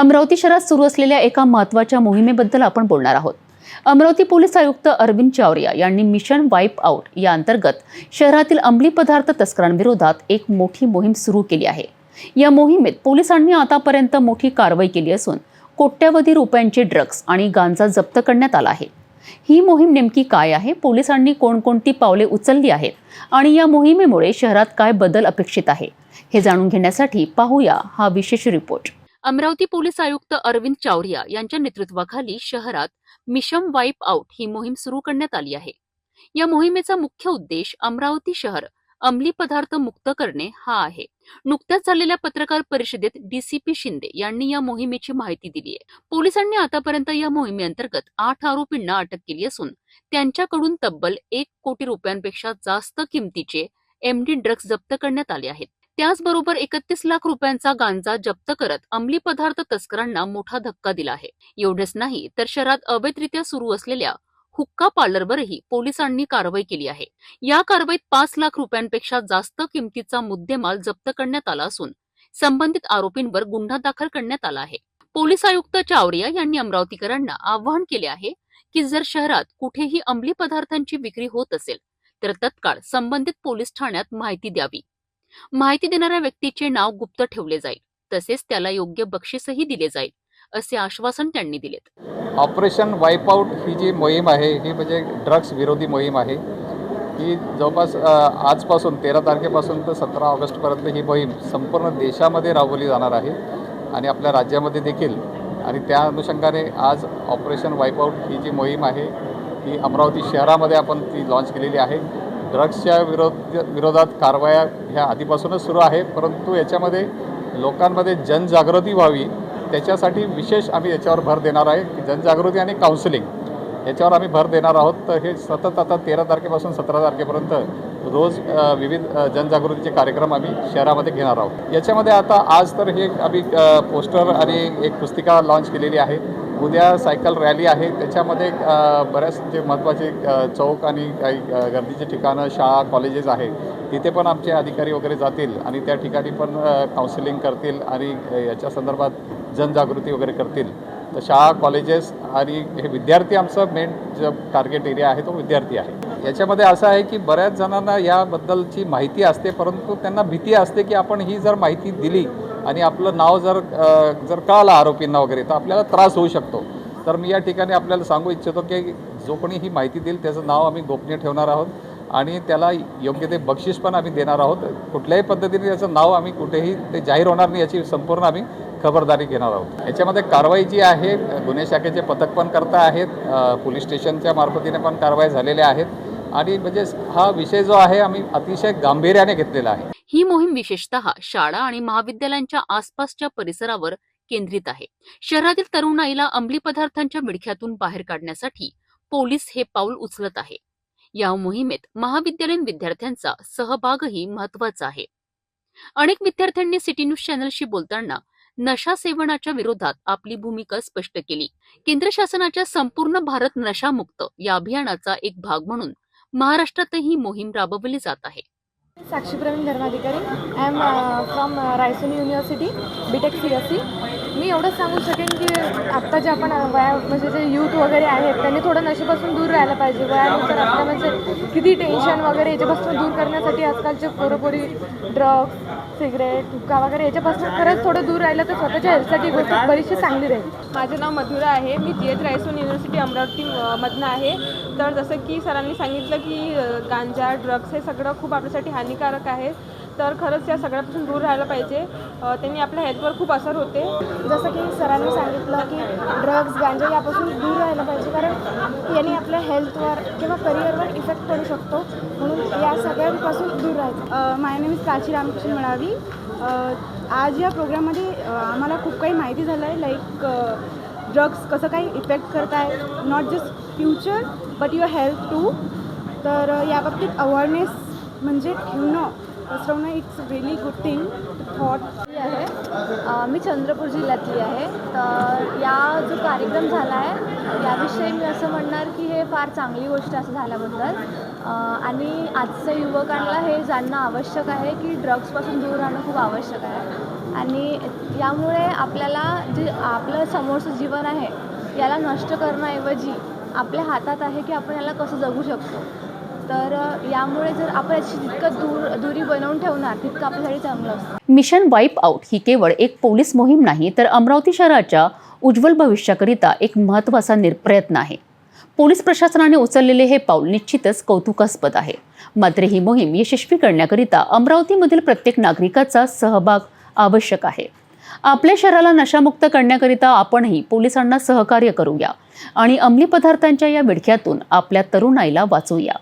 अमरावती शहरात सुरू असलेल्या एका महत्त्वाच्या मोहिमेबद्दल आपण बोलणार आहोत. अमरावती पोलीस आयुक्त अरविंद चावरिया यांनी मिशन वाईप आउट या अंतर्गत शहरातील अंमली पदार्थ तस्करांविरोधात एक मोठी मोहीम सुरू केली आहे. या मोहिमेत पोलिसांनी आतापर्यंत मोठी कारवाई केली असून कोट्यवधी रुपयांचे ड्रग्ज आणि गांजा जप्त करण्यात आला आहे. ही मोहीम नेमकी काय आहे? पोलिसांनी कोणकोणती पावले उचलली आहेत? आणि या मोहिमेमुळे शहरात काय बदल अपेक्षित आहे? हे जाणून घेण्यासाठी पाहूया हा विशेष रिपोर्ट. अमरावती पोलीस आयुक्त अरविंद चावरिया यांच्या नेतृत्वाखाली शहरात मिशन वाईप आउट ही मोहीम सुरू करण्यात आली आहे. या मोहिमेचा मुख्य उद्देश अमरावती शहर अंमली पदार्थ मुक्त करणे हा आहे. नुकत्याच झालेल्या पत्रकार परिषदेत डीसीपी शिंदे यांनी या मोहिमेची माहिती दिली आहे. पोलिसांनी आतापर्यंत या मोहिमेअंतर्गत आठ आरोपींना अटक केली असून त्यांच्याकडून तब्बल एक कोटी रुपयांपेक्षा जास्त किमतीचे एमडी ड्रग्ज जप्त करण्यात आले आहेत. त्याचबरोबर एकतीस लाख रुपयांचा गांजा जप्त करत अंमली पदार्थ तस्करांना मोठा धक्का दिला आहे. एवढेच नाही तर शहरात अवैधरित्या सुरू असलेल्या हुक्का पार्लरवरही पोलिसांनी कारवाई केली आहे. या कारवाईत पाच लाख रुपयांपेक्षा जास्त किमतीचा मुद्देमाल जप्त करण्यात आला असून संबंधित आरोपींवर गुन्हा दाखल करण्यात आला आहे. पोलीस आयुक्त चावरिया यांनी अमरावतीकरांना आवाहन केले आहे की जर शहरात कुठेही अंमली पदार्थांची विक्री होत असेल तर तत्काळ संबंधित पोलीस ठाण्यात माहिती द्यावी. माहिती देणाऱ्या व्यक्तीचे नाव गुप्त ठेवले जाईल. तसेच त्याला योग्य बक्षीसही दिले जाईल असे आश्वासन त्यांनी दिलेत. ऑपरेशन वाईपआउट ही जी मोहीम आहे ही म्हणजे ड्रग्स विरोधी मोहीम आहे. ही जवळपास आजपासून तेरा तारखेपासून तर सतरा ऑगस्टपर्यंत ही मोहीम संपूर्ण देशामध्ये राबवली जाणार आहे आणि आपल्या राज्यामध्ये देखील. आणि त्या अनुषंगाने आज ऑपरेशन वाईपआउट ही जी मोहीम आहे ही अमरावती शहरामध्ये आपण ती लॉन्च केलेली आहे. ड्रग्सच्या विरोध विरोधात कारवाया ह्या आधीपासूनच सुरू आहे परंतु याच्यामध्ये लोकांमध्ये जनजागृती व्हावी त्याच्यासाठी विशेष आम्ही याच्यावर भर देणार आहे की जनजागृती आणि काउन्सिलिंग याच्यावर आम्ही भर देणार आहोत. तर हे सतत आता तेरा तारखेपासून सतरा तारखेपर्यंत रोज विविध जनजागृतीचे कार्यक्रम आम्ही शहरामध्ये घेणार आहोत. याच्यामध्ये आता आज तर हे आम्ही पोस्टर आणि एक पुस्तिका लॉन्च केलेली आहे. उद्या सायकल रॅली आहे. त्याच्यामध्ये बऱ्याच जे महत्त्वाचे चौक आणि काही गर्दीचे ठिकाणं शाळा कॉलेजेस आहे तिथे पण आमचे अधिकारी वगैरे जातील आणि त्या ठिकाणी पण काउन्सिलिंग करतील आणि याच्या संदर्भात जनजागृती वगैरे करतील. तर शाळा कॉलेजेस आणि हे विद्यार्थी आमचं मेन जो टार्गेट एरिया आहे तो विद्यार्थी आहे. याच्यामध्ये असं आहे की बऱ्याच जणांना याबद्दलची माहिती असते परंतु त्यांना भीती असते की आपण ही जर माहिती दिली आणि आपलं नाव जर जर कळालं आरोपींना वगैरे तर आपल्याला त्रास होऊ शकतो. तर मी या ठिकाणी आपल्याला सांगू इच्छितो की जो कोणी ही माहिती देईल त्याचं नाव आम्ही गोपनीय ठेवणार आहोत आणि त्याला योग्य ते बक्षीस पण आम्ही देणार आहोत. कुठल्याही पद्धतीने त्याचं नाव आम्ही कुठेही ते जाहीर होणार नाही याची संपूर्ण आम्ही खबरदारी घेणार आहोत. याच्यामध्ये कारवाई जी आहे गुन्हे शाखेचे पथक पण करता आहेत पोलीस स्टेशनच्या मार्फतीने पण कारवाई झालेल्या आहेत. आणि म्हणजे हा विषय जो आहे आम्ही अतिशय गांभीर्याने घेतलेला आहे. ही मोहीम विशेषतः शाळा आणि महाविद्यालयांच्या आसपासच्या परिसरावर केंद्रित आहे. शहरातील तरुणाईला अंमली पदार्थांच्या विडख्यातून बाहेर काढण्यासाठी पोलीस हे पाऊल उचलत आहे. या मोहिमेत महाविद्यालयीन विद्यार्थ्यांचा सहभागही महत्त्वाचा आहे. अनेक विद्यार्थ्यांनी सिटी न्यूज चॅनलशी बोलताना नशा सेवनाच्या विरोधात आपली भूमिका स्पष्ट केली. केंद्र शासनाच्या संपूर्ण भारत नशामुक्त या अभियानाचा एक भाग म्हणून महाराष्ट्रातही ही मोहीम राबवली जात आहे. Sakshi Praveen Dharmadhikari. I am from Raisoni university BTech C S C मी एवढंच सांगू शकेन की आत्ता जे आपण uh, वया म्हणजे जे यूथ वगैरे आहेत त्यांनी थोडं नशेपासून दूर राहायला पाहिजे. वयानुसार आपल्या म्हणजे किती टेन्शन वगैरे याच्यापासून दूर करण्यासाठी आजकालचे पोरोपोरी ड्रग्स सिगरेट हुक्का वगैरे याच्यापासून खरंच थोडं दूर राहिलं तर स्वतःच्या हेल्थसाठी गोष्ट बरीचशी चांगली राहील. माझं नाव मधुरा आहे. मी G H Raisoni university Amravati मधनं आहे. तर जसं की सरांनी सांगितलं की गांजा ड्रग्स हे सगळं खूप आपल्यासाठी हानिकारक आहे. तर खरंच या सगळ्यापासून दूर राहायला पाहिजे. त्यांनी आपल्या हेल्थवर खूप असर होते. जसं की सरांनी सांगितलं की ड्रग्स गांजा यापासून दूर राहायला पाहिजे. कारण याने आपल्या हेल्थवर किंवा करिअरवर इफेक्ट पडू शकतो. म्हणून या सगळ्यांपासून दूर राहायचं. My name is Prachi Ramkrishna Malavi आज या प्रोग्राममध्ये आम्हाला खूप काही माहिती झालं आहे लाईक ड्रग्स कसं काही इफेक्ट करत आहे not just future but your health too तर याबाबतीत अवेअरनेस म्हणजे ठेवणं. पसरवणं it's really good thing thought आहे मी चंद्रपूर जिल्ह्यातली आहे. तर या जो कार्यक्रम झाला आहे याविषयी मी असं म्हणणार की हे फार चांगली गोष्ट असं झाल्याबद्दल. आणि आजच्या युवकांना हे जाणणं आवश्यक आहे की ड्रग्सपासून दूर राहणं खूप आवश्यक आहे. आणि यामुळे आपल्याला जे आपलं समोरचं जीवन आहे याला नष्ट करण्याऐवजी आपल्या हातात आहे की आपण याला कसं जगू शकतो. तर यामुळे जर आपण याची जितकं दूर दुरी बनवून ठेवणार तितकं आपल्यासाठी चांगलं असतं. मिशन वाईप आउट ही केवळ एक पोलीस मोहीम नाही तर अमरावती शहराच्या उज्ज्वल भविष्याकरिता एक महत्त्वाचा निर्प्रयत्न आहे. पोलीस प्रशासनाने उचललेले हे पाऊल निश्चितच कौतुकास्पद आहे. मात्र ही मोहीम यशस्वी करण्याकरिता अमरावतीमधील प्रत्येक नागरिकाचा सहभाग आवश्यक आहे. आपल्या शहराला नशामुक्त करण्याकरिता आपणही पोलिसांना सहकार्य करूया आणि अंमली पदार्थांच्या या विडख्यातून आपल्या तरुणाईला वाचवूया.